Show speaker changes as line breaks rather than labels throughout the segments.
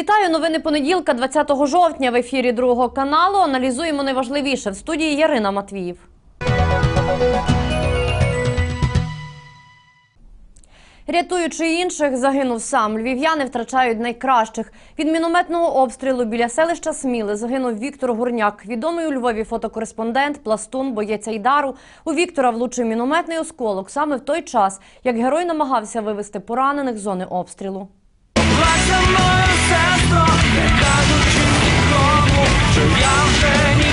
Вітаю новини понеділка, 20 жовтня. В ефірі другого каналу аналізуємо найважливіше в студії Ярина Матвіїв. Рятуючи інших, загинув сам. Львів'яни втрачають найкращих. Від мінометного обстрілу біля селища Сміли загинув Віктор Гурняк. Відомий у Львові фотокореспондент, пластун, боєць Айдару. У Віктора влучив мінометний осколок саме в той час, як герой намагався вивести поранених з зони обстрілу.
Плаче мною сестро, не кажучи нікому, що я вже ніколи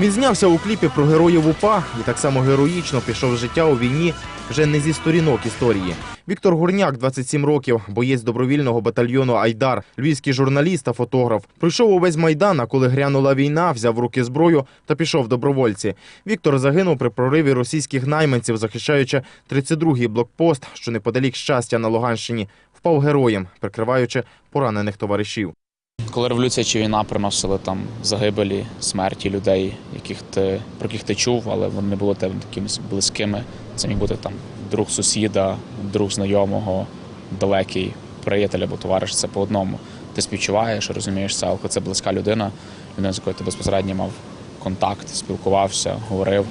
Він знявся у кліпі про героїв УПА і так само героїчно пішов з життя у війні вже не зі сторінок історії. Віктор Гурняк, 27 років, боєць добровільного батальйону Айдар, львівський журналіст та фотограф. Пройшов увесь майдан, а коли грянула війна, взяв в руки зброю та пішов добровольці. Віктор загинув при прориві російських найманців, захищаючи 32-й блокпост, що неподалік щастя на Луганщині. Впав героєм, прикриваючи поранених товаришів.
Коли революція чи війна приносили там загибелі, смерті людей, яких ти про яких ти чув, але вони не були тебе такими близькими. Це міг бути там друг сусіда, друг знайомого, далекий приятель або товариш. Це по одному. Ти співчуваєш, розумієш це, але це близька людина, людина, з якою ти безпосередньо мав контакт, спілкувався, говорив,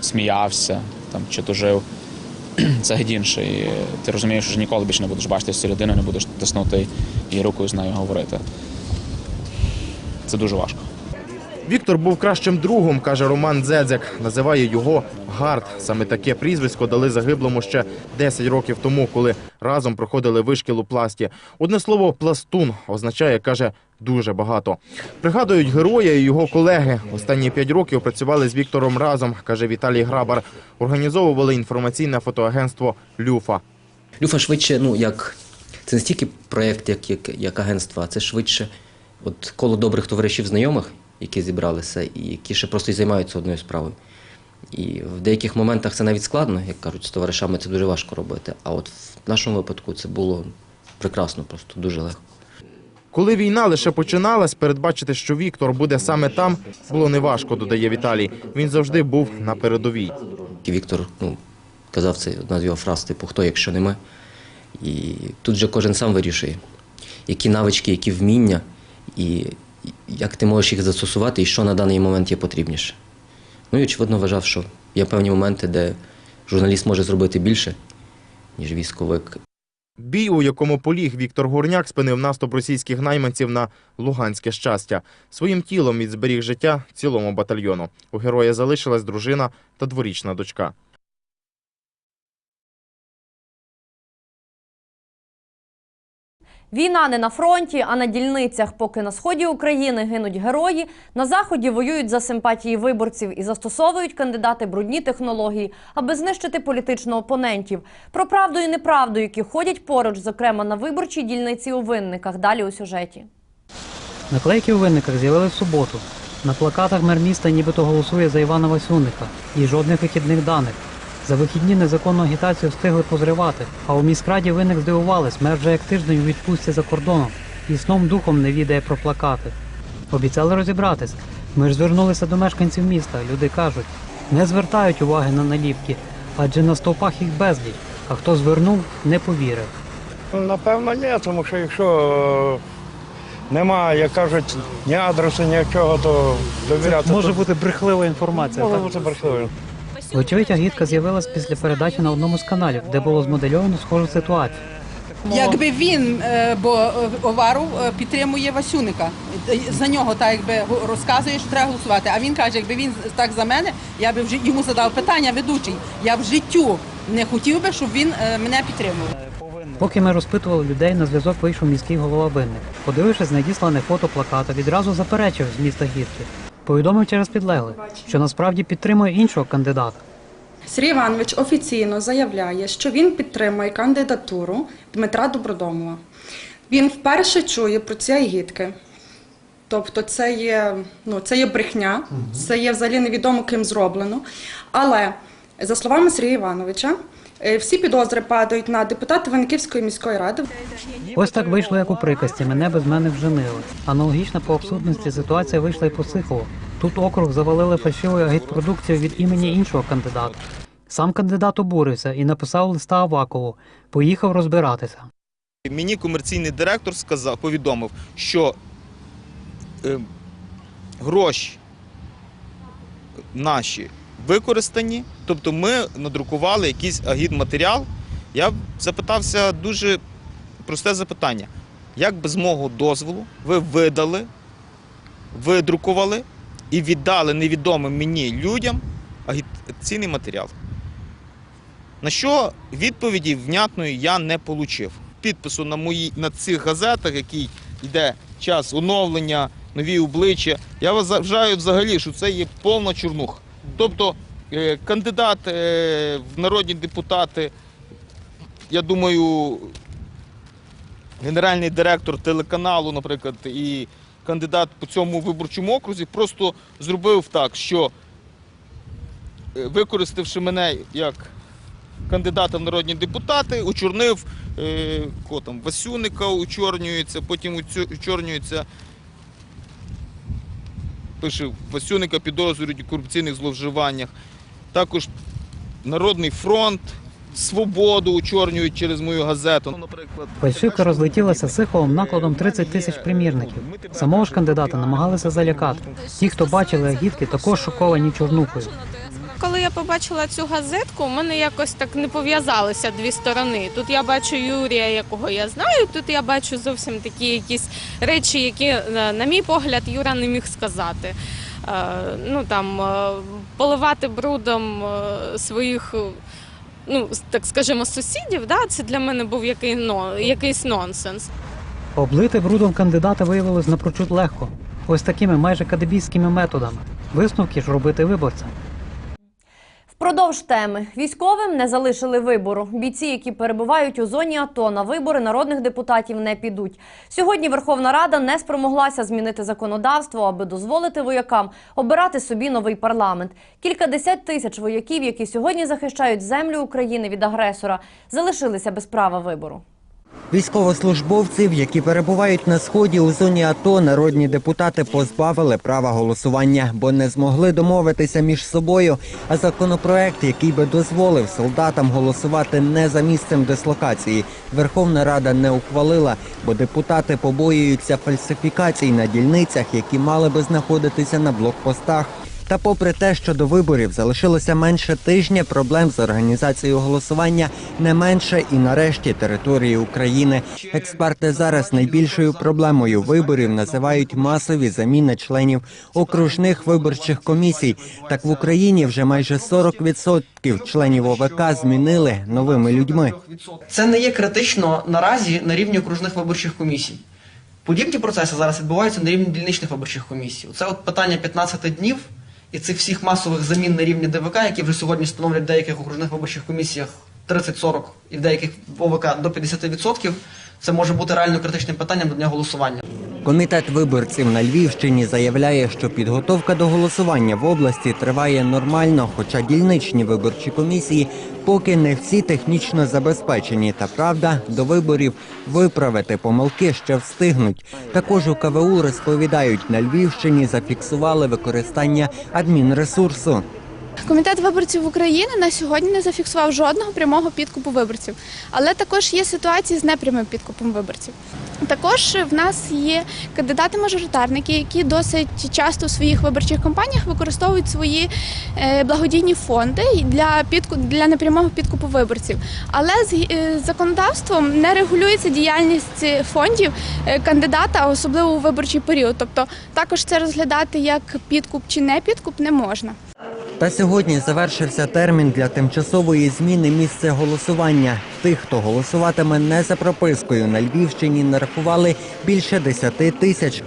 сміявся там чи тужив. Це геть інше. І ти розумієш, що ніколи більше не будеш бачити цю людину, не будеш тиснути її рукою з нею говорити. Це дуже важко.
Віктор був кращим другом, каже Роман Дзедзяк. Називає його Гард. Саме таке прізвисько дали загиблому ще 10 років тому, коли разом проходили вишкіл у пласті. Одне слово, пластун означає, каже, дуже багато. Пригадують героя і його колеги. Останні 5 років працювали з Віктором разом, каже Віталій Грабар. Організовували інформаційне фотоагентство Люфа.
Люфа швидше, ну як це не стільки проєкт, як, як, як агентство, а це швидше от коло добрих товаришів знайомих, які зібралися, і які ще просто й займаються одною справою. І в деяких моментах це навіть складно, як кажуть, з товаришами це дуже важко робити. А от в нашому випадку це було прекрасно, просто дуже легко.
Коли війна лише починалась, передбачити, що Віктор буде саме там, було неважко, додає Віталій. Він завжди був на передовій.
Віктор ну, казав це одна з його фраз, типу, хто, якщо не ми. І тут же кожен сам вирішує, які навички, які вміння, і як ти можеш їх застосувати, і що на даний момент є потрібніше. Ну і очевидно вважав, що є певні моменти, де журналіст може зробити більше, ніж військовик.
Бій, у якому поліг Віктор Гурняк, спинив наступ російських найманців на Луганське щастя. Своїм тілом він зберіг життя цілому батальйону. У героя залишилась дружина та дворічна дочка.
Війна не на фронті, а на дільницях. Поки на сході України гинуть герої, на заході воюють за симпатії виборців і застосовують кандидати брудні технології, аби знищити політично опонентів. Про правду і неправду, які ходять поруч, зокрема на виборчій дільниці у винниках. Далі у сюжеті.
Наклейки у винниках з'явились в суботу. На плакатах мер міста нібито голосує за Івана Васюника і жодних вихідних даних. За вихідні незаконну агітацію встигли позривати, а у міськраді винник здивувались, мер вже як тиждень у відпустці за кордоном і сном духом не відає про плакати. Обіцяли розібратись. Ми ж звернулися до мешканців міста. Люди кажуть, не звертають уваги на наліпки, адже на стовпах їх безліч. А хто звернув, не повірив.
Напевно, ні, тому що якщо е, немає, як кажуть, ні адресу, ніякого, то довіряти.
Це Може
то-
бути брехлива інформація.
може
так?
бути брехливим.
Вочевидь, агітка з'явилась після передачі на одному з каналів, де було змодельовано схожу ситуацію.
Якби він, е, бо е, Оваров е, підтримує Васюника. За нього так якби розказує, що треба голосувати. А він каже, якби він так за мене, я би вже йому задав питання ведучий. Я в життю не хотів би, щоб він мене підтримував.
Поки ми розпитували людей, на зв'язок вийшов міський голова Винник. Подивившись надіслане фото плаката, відразу заперечив з міста Гірки. Повідомив через підлеглих, що насправді підтримує іншого кандидата.
Сергій Іванович офіційно заявляє, що він підтримує кандидатуру Дмитра Добродомова. Він вперше чує про ці агітки. Тобто це є, ну, це є брехня, це є взагалі невідомо ким зроблено. Але, за словами Сергія Івановича, всі підозри падають на депутата Винниківської міської ради.
Ось так вийшло, як у приказці, мене без мене вженили. Аналогічна по абсурдності ситуація вийшла і по Сихову. Тут округ завалили фальшивою агітпродукцією від імені іншого кандидата.
Сам кандидат обурився і написав листа Авакову. Поїхав розбиратися.
Мені комерційний директор сказав, повідомив, що е, гроші наші використані, тобто ми надрукували якийсь агітматеріал. Я запитався дуже просте запитання. Як без мого дозволу ви видали, видрукували і віддали невідомим мені людям агітаційний матеріал? На що відповіді внятної я не отримав. Підпису на мої на цих газетах, який йде час оновлення, нові обличчя. Я вважаю взагалі, що це є повна чорнуха. Тобто е, кандидат е, в народні депутати, я думаю, генеральний директор телеканалу, наприклад, і кандидат по цьому виборчому окрузі просто зробив так, що е, використавши мене як кандидата в народні депутати, учорнив е, кого там, Васюника учорнюється, потім учорнюється. Пише Васюника підозрюють у корупційних зловживаннях. Також Народний фронт, Свободу учорнюють через мою газету. Наприклад,
Фальшивка розлетілася сиховим накладом 30 тисяч примірників. Самого ж кандидата намагалися залякати. Ті, хто бачили агітки, також шоковані чорнухою.
Коли я побачила цю газетку, у мене якось так не пов'язалися дві сторони. Тут я бачу Юрія, якого я знаю. Тут я бачу зовсім такі якісь речі, які, на мій погляд, Юра не міг сказати. Е, Ну там е, поливати брудом е, своїх. Ну, так скажімо, сусідів, да, це для мене був якийсь нонсенс.
Облити брудом кандидата виявилось напрочуд легко. Ось такими майже кадебійськими методами. Висновки ж робити виборцям.
Впродовж теми військовим не залишили вибору. Бійці, які перебувають у зоні АТО, на вибори народних депутатів не підуть. Сьогодні Верховна Рада не спромоглася змінити законодавство, аби дозволити воякам обирати собі новий парламент. Кількадесят тисяч вояків, які сьогодні захищають землю України від агресора, залишилися без права вибору.
Військовослужбовців, які перебувають на сході у зоні АТО, народні депутати позбавили права голосування, бо не змогли домовитися між собою. А законопроект, який би дозволив солдатам голосувати не за місцем дислокації, Верховна Рада не ухвалила, бо депутати побоюються фальсифікацій на дільницях, які мали би знаходитися на блокпостах. Та попри те, що до виборів залишилося менше тижня, проблем з організацією голосування не менше і нарешті території України. Експерти зараз найбільшою проблемою виборів називають масові заміни членів окружних виборчих комісій. Так в Україні вже майже 40% членів ОВК змінили новими людьми.
Це не є критично наразі на рівні окружних виборчих комісій. Подібні процеси зараз відбуваються на рівні дільничних виборчих комісій. Це от питання 15 днів і цих всіх масових замін на рівні ДВК, які вже сьогодні становлять деяких окружних виборчих комісіях 30-40 і в деяких ОВК до 50%, це може бути реально критичним питанням до дня голосування.
Комітет виборців на Львівщині заявляє, що підготовка до голосування в області триває нормально, хоча дільничні виборчі комісії поки не всі технічно забезпечені. Та правда, до виборів виправити помилки ще встигнуть. Також у КВУ розповідають, на Львівщині зафіксували використання адмінресурсу.
Комітет виборців України на сьогодні не зафіксував жодного прямого підкупу виборців, але також є ситуації з непрямим підкупом виборців. Також в нас є кандидати-мажоритарники, які досить часто в своїх виборчих кампаніях використовують свої е, благодійні фонди для підку для непрямого підкупу виборців. Але з е, законодавством не регулюється діяльність фондів е, кандидата, особливо у виборчий період. Тобто також це розглядати як підкуп чи не підкуп не можна.
Та сьогодні завершився термін для тимчасової зміни місця голосування. Тих, хто голосуватиме не за пропискою на Львівщині, нарахували більше 10 тисяч.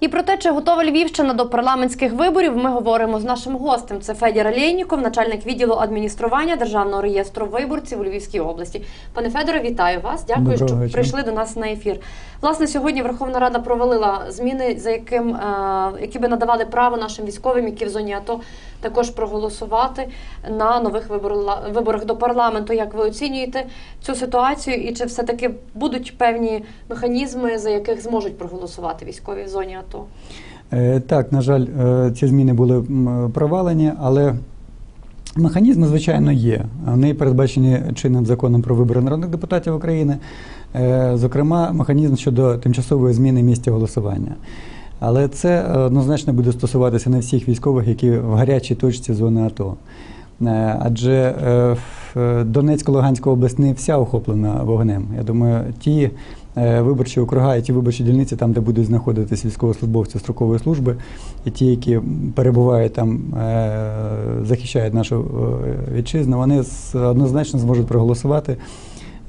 І про те, чи готова Львівщина до парламентських виборів, ми говоримо з нашим гостем. Це Федір Алєйніков, начальник відділу адміністрування Державного реєстру виборців у Львівській області. Пане Федоре, вітаю вас. Дякую,
Доброго
що
вечора.
прийшли до нас на ефір. Власне, сьогодні Верховна Рада провалила зміни, за яким е, які би надавали право нашим військовим, які в зоні АТО також проголосувати на нових виборах до парламенту. Як ви оцінюєте цю ситуацію, і чи все таки будуть певні механізми, за яких зможуть проголосувати військові в зоні АТО?
Е, Так, на жаль, е, ці зміни були провалені, але Механізми, звичайно, є. Вони передбачені чинним законом про вибори народних депутатів України, Е, зокрема, механізм щодо тимчасової зміни місця голосування. Але це однозначно буде стосуватися не всіх військових, які в гарячій точці зони АТО. Е, Адже е, Донецько-Луганська область не вся охоплена вогнем. Я думаю, ті е, виборчі округа і ті виборчі дільниці, там, де будуть знаходитись військовослужбовці строкової служби, і ті, які перебувають там, захищають нашу вітчизну, вони однозначно зможуть проголосувати.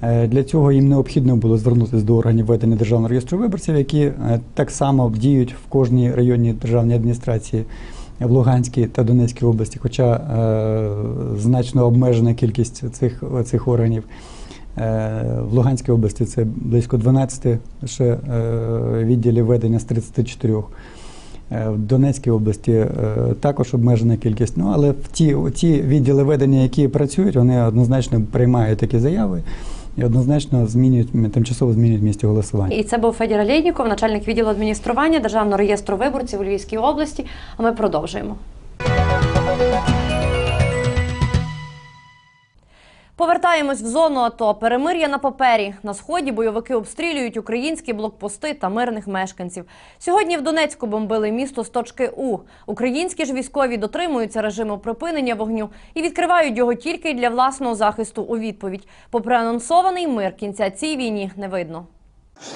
Е, Для цього їм необхідно було звернутися до органів ведення державного реєстру виборців, які е, так само діють в кожній районній державній адміністрації в Луганській та Донецькій області, хоча е, значно обмежена кількість цих, цих органів. Е, В Луганській області це близько 12 ще е, відділів ведення з 34. Е, В Донецькій області також обмежена кількість. Ну але в ті, ті відділи ведення, які працюють, вони однозначно приймають такі заяви і однозначно змінюють тимчасово змінюють місце голосування.
І це був Федір Алєйніков, начальник відділу адміністрування Державного реєстру виборців у Львівській області. А ми продовжуємо. Повертаємось в зону АТО. Перемир'я на папері. На сході бойовики обстрілюють українські блокпости та мирних мешканців. Сьогодні в Донецьку бомбили місто з точки У. Українські ж військові дотримуються режиму припинення вогню і відкривають його тільки для власного захисту у відповідь. Попри анонсований мир, кінця цій війні не видно.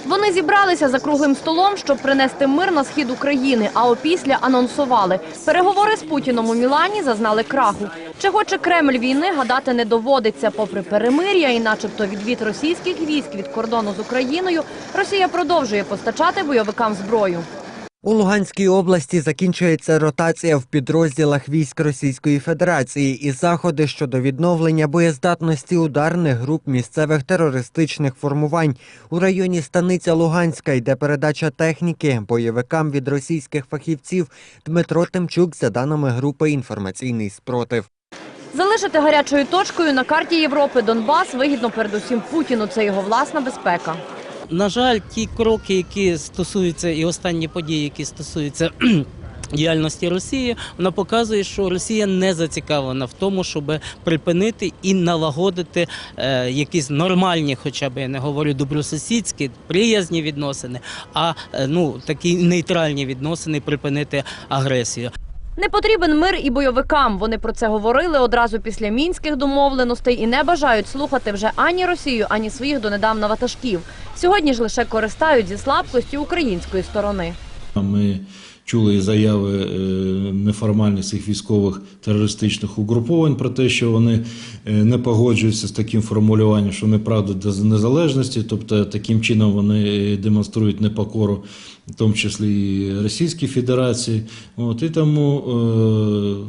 Вони зібралися за круглим столом, щоб принести мир на схід України, а опісля анонсували. Переговори з Путіном у Мілані зазнали краху. Чи хоче Кремль війни, гадати не доводиться. Попри перемир'я і начебто відвід російських військ від кордону з Україною, Росія продовжує постачати бойовикам зброю.
У Луганській області закінчується ротація в підрозділах військ Російської Федерації і заходи щодо відновлення боєздатності ударних груп місцевих терористичних формувань. У районі станиця Луганська йде передача техніки бойовикам від російських фахівців. Дмитро Тимчук за даними групи інформаційний спротив.
Залишити гарячою точкою на карті Європи Донбас вигідно передусім Путіну. Це його власна безпека.
На жаль, ті кроки, які стосуються, і останні події, які стосуються діяльності Росії, вона показує, що Росія не зацікавлена в тому, щоб припинити і налагодити е, якісь нормальні, хоча б я не говорю добросусідські, приязні відносини, а е, ну такі нейтральні відносини, припинити агресію.
Не потрібен мир і бойовикам. Вони про це говорили одразу після мінських домовленостей і не бажають слухати вже ані Росію, ані своїх донедавна ватажків. Сьогодні ж лише користають зі слабкості української сторони.
Ми чули заяви е, неформальних цих військових терористичних угруповань про те, що вони не погоджуються з таким формулюванням, що прагнуть до незалежності, тобто таким чином вони демонструють непокору, в тому числі і Російській Федерації. От і тому, е,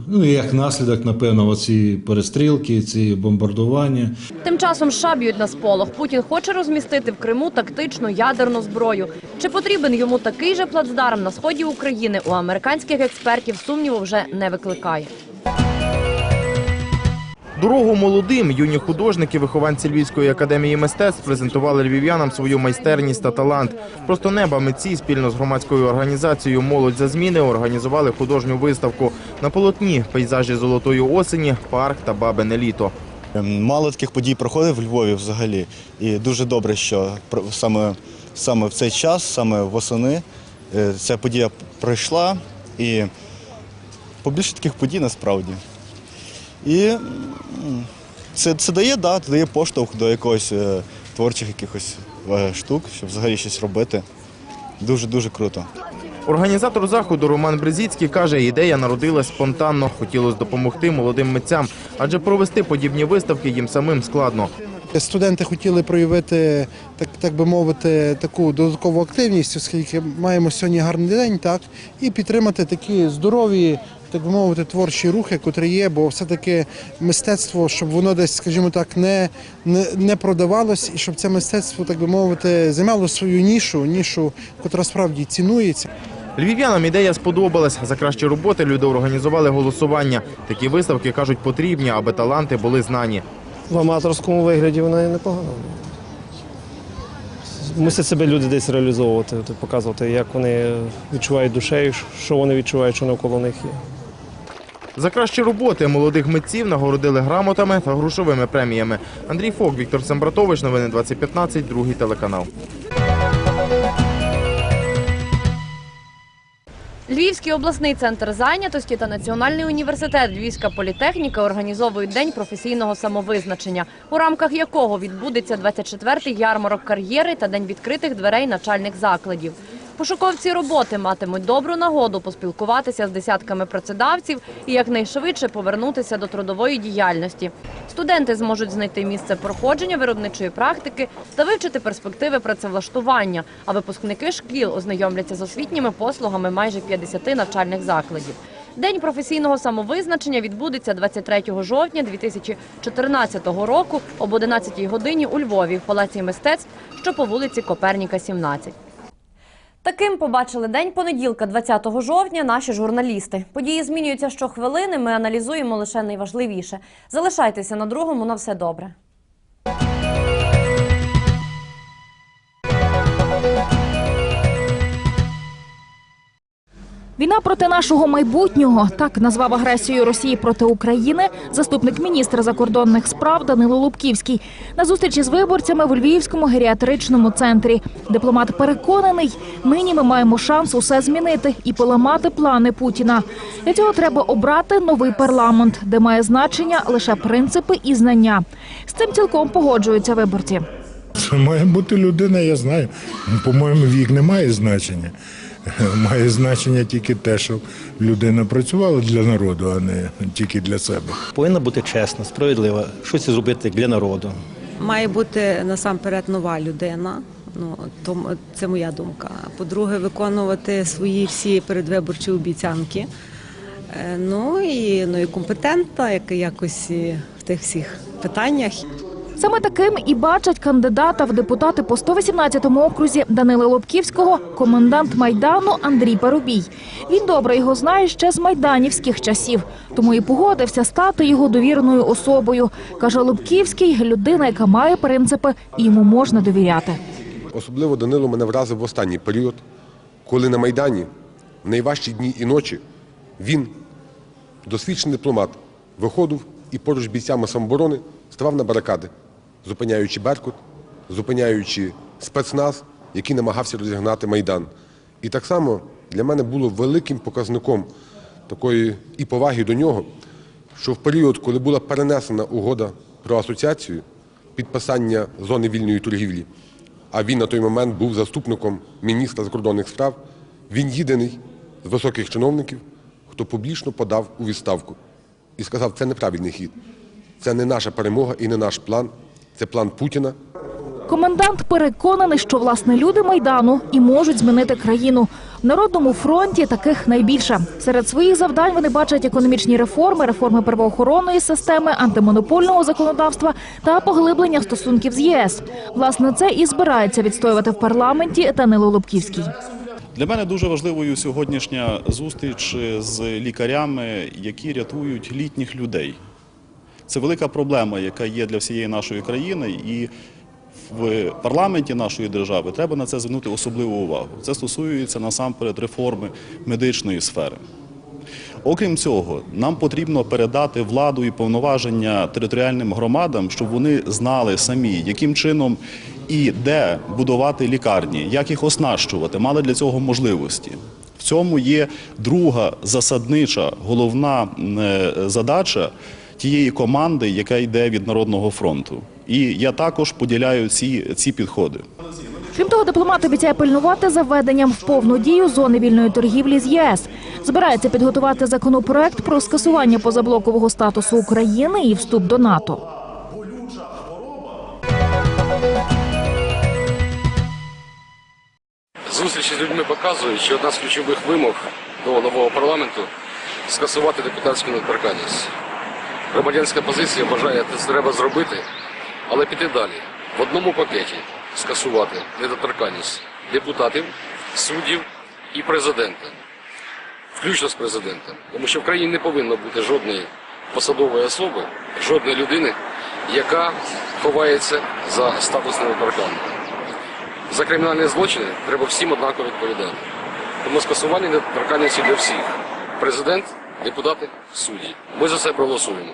ну як наслідок, напевно, оці перестрілки, ці бомбардування.
Тим часом США б'ють на сполох. Путін хоче розмістити в Криму тактичну ядерну зброю. Чи потрібен йому такий же плацдарм на сході України? У американських експертів сумніву вже не викликає.
Дорогу молодим юні художники, вихованці Львівської академії мистецтв презентували львів'янам свою майстерність та талант. Просто неба митці спільно з громадською організацією Молодь за зміни організували художню виставку на полотні пейзажі золотої осені, парк та бабине літо.
Мало таких подій проходить в Львові взагалі. І дуже добре, що саме, саме в цей час, саме восени, е, ця подія пройшла. І побільше таких подій насправді. І це, це дає, да, дає поштовх до якогось е, творчих якихось е, штук, щоб взагалі щось робити. Дуже-дуже круто.
Організатор заходу Роман Брезіцький каже, ідея народилась спонтанно. Хотілося допомогти молодим митцям, адже провести подібні виставки їм самим складно.
Студенти хотіли проявити, так, так би мовити, таку додаткову активність, оскільки маємо сьогодні гарний день, так, і підтримати такі здорові, так би мовити, творчі рухи, котрі є, бо все-таки мистецтво, щоб воно десь, скажімо так, не, не, не продавалось, і щоб це мистецтво, так би мовити, займало свою нішу, нішу, котра справді цінується.
Львів'янам ідея сподобалась. За кращі роботи люди організували голосування. Такі виставки кажуть потрібні, аби таланти були знані.
В аматорському вигляді вона і непогана. Мусять себе люди десь реалізовувати, показувати, як вони відчувають душею, що вони відчувають, що навколо них є.
За кращі роботи молодих митців нагородили грамотами та грошовими преміями. Андрій Фок, Віктор Сембратович, новини 2015, другий телеканал.
Львівський обласний центр зайнятості та Національний університет Львівська політехніка організовують День професійного самовизначення, у рамках якого відбудеться 24-й ярмарок кар'єри та день відкритих дверей навчальних закладів. Пошуковці роботи матимуть добру нагоду поспілкуватися з десятками працедавців і якнайшвидше повернутися до трудової діяльності. Студенти зможуть знайти місце проходження виробничої практики та вивчити перспективи працевлаштування. А випускники шкіл ознайомляться з освітніми послугами майже 50 навчальних закладів. День професійного самовизначення відбудеться 23 жовтня 2014 року об 11 годині у Львові в Палаці мистецтв, що по вулиці Коперніка, 17. Таким побачили день понеділка, 20 жовтня, наші журналісти. Події змінюються щохвилини. Ми аналізуємо лише найважливіше. Залишайтеся на другому. На все добре.
Війна проти нашого майбутнього так назвав агресію Росії проти України заступник міністра закордонних справ Данило Лубківський на зустрічі з виборцями в Львівському геріатричному центрі. Дипломат переконаний, нині ми маємо шанс усе змінити і поламати плани Путіна. Для цього треба обрати новий парламент, де має значення лише принципи і знання. З цим цілком погоджуються виборці.
Це має бути людина, я знаю. Ну, По-моєму, вік не має значення. Має значення тільки те, що людина працювала для народу, а не тільки для себе.
Повинна бути чесна, справедлива, щось зробити для народу.
Має бути насамперед нова людина. Ну тому це моя думка. По-друге, виконувати свої всі передвиборчі обіцянки. Е, Ну і ну і компетентна, як якось в тих всіх питаннях.
Саме таким і бачать кандидата в депутати по 118-му окрузі Данила Лобківського, комендант майдану Андрій Парубій. Він добре його знає ще з майданівських часів, тому і погодився стати його довіреною особою. каже Лобківський, людина, яка має принципи, і йому можна довіряти.
Особливо Данило мене вразив в останній період, коли на Майдані в найважчі дні і ночі він, досвідчений дипломат, виходив і поруч бійцями самооборони ставав на барикади, зупиняючи Беркут, зупиняючи спецназ, який намагався розігнати Майдан. І так само для мене було великим показником такої і поваги до нього, що в період, коли була перенесена угода про асоціацію, підписання зони вільної торгівлі, а він на той момент був заступником міністра закордонних справ, він єдиний з високих чиновників, хто публічно подав у відставку і сказав, це неправильний хід, це не наша перемога і не наш план, це план Путіна.
Комендант переконаний, що власне люди майдану і можуть змінити країну. В народному фронті таких найбільше. Серед своїх завдань вони бачать економічні реформи, реформи правоохоронної системи, антимонопольного законодавства та поглиблення стосунків з ЄС. Власне, це і збирається відстоювати в парламенті Данило Лобківський.
Для мене дуже важливою сьогоднішня зустріч з лікарями, які рятують літніх людей. Це велика проблема, яка є для всієї нашої країни, і в парламенті нашої держави треба на це звернути особливу увагу. Це стосується насамперед реформи медичної сфери. Окрім цього, нам потрібно передати владу і повноваження територіальним громадам, щоб вони знали самі, яким чином і де будувати лікарні, як їх оснащувати, мали для цього можливості. В цьому є друга засаднича головна е, задача тієї команди, яка йде від Народного фронту. І я також поділяю ці, ці підходи.
Крім того, дипломат обіцяє пильнувати за введенням в повну дію зони вільної торгівлі з ЄС. Збирається підготувати законопроект про скасування позаблокового статусу України і вступ до НАТО.
Зустрічі з людьми показують, що одна з ключових вимог до нового парламенту скасувати депутатську недоторканність. Громадянська позиція вважає, це треба зробити, але піти далі. В одному пакеті скасувати недоторканність депутатів, суддів і президента, включно з президентом. Тому що в країні не повинно бути жодної посадової особи, жодної людини, яка ховається за статус недоторканного. За кримінальні злочини треба всім однаково відповідати. Тому скасування недоторканності для всіх. Президент, депутати, судді. Ми за це проголосуємо.